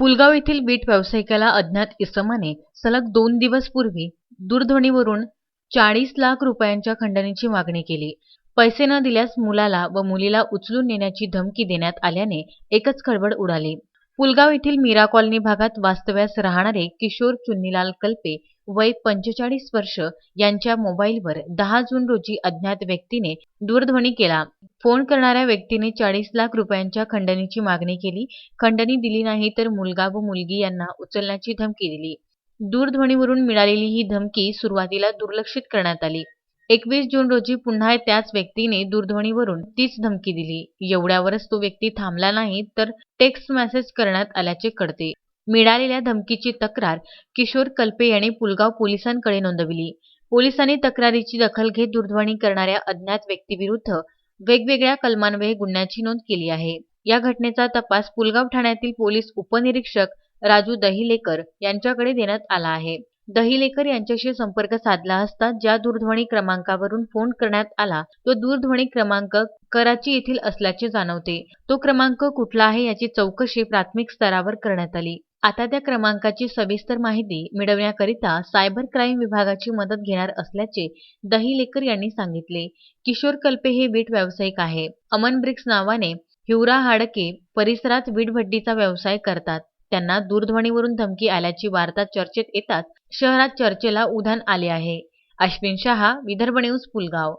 पुलगाव येथील बीट व्यावसायिकाला अज्ञात इसमाने सलग दोन दिवस पूर्वी दूरध्वनीवरून चाळीस लाख रुपयांच्या खंडणीची मागणी केली. पैसे न दिल्यास मुलाला व मुलीला उचलून नेण्याची धमकी देण्यात आल्याने एकच खळबळ उडाली. पुलगाव येथील मीरा कॉलनी भागात वास्तव्यास राहणारे किशोर चुन्नीलाल कल्पे वय पंचेचाळीस वर्ष यांच्या मोबाईलवर दहा जून रोजी अज्ञात व्यक्तीने दूरध्वनी केला. फोन करणाऱ्या व्यक्तीने चाळीस लाख रुपयांच्या खंडणीची मागणी केली. खंडणी दिली नाही तर मुलगा व मुलगी यांना उचलण्याची धमकी दिली. दूरध्वनीवरून मिळालेली ही धमकी सुरुवातीला दुर्लक्षित करण्यात आली. एकवीस जून रोजी पुन्हा त्याच व्यक्तीने दूरध्वनीवरून तीच धमकी दिली. एवढ्यावरच तो व्यक्ती थांबला नाही तर टेक्स्ट मेसेज करण्यात आल्याचे कळते. मिळालेल्या धमकीची तक्रार किशोर कल्पे यांनी पुलगाव पोलिसांकडे नोंदविली. पोलिसांनी तक्रारीची दखल घेत दूरध्वनी करणाऱ्या अज्ञात व्यक्तीविरुद्ध वेगवेगळ्या कलमान्वये गुन्ह्याची नोंद केली आहे. या घटनेचा तपास पुलगाव ठाण्यातील पोलीस उपनिरीक्षक राजू दहिलेकर यांच्याकडे देण्यात आला आहे. दहिलेकर यांच्याशी संपर्क साधला असता ज्या दूरध्वनी क्रमांकावरून फोन करण्यात आला तो दूरध्वनी क्रमांक कराची येथील असल्याचे जाणवते. तो क्रमांक कुठला आहे याची चौकशी प्राथमिक स्तरावर करण्यात आली. आता त्या क्रमांकाची सविस्तर माहिती मिळवण्याकरिता सायबर क्राईम विभागाची मदत घेणार असल्याचे दहिलेकर यांनी सांगितले. किशोर कल्पे हे वीट व्यावसायिक आहे. अमन ब्रिक्स नावाने हिवरा हाडके परिसरात वीटभट्टीचा व्यवसाय करतात. त्यांना दूरध्वनीवरून धमकी आल्याची वार्ता चर्चेत येताच शहरात चर्चेला उधाण आले आहे. अश्विन शहा विदर्भ न्यूज पुलगाव.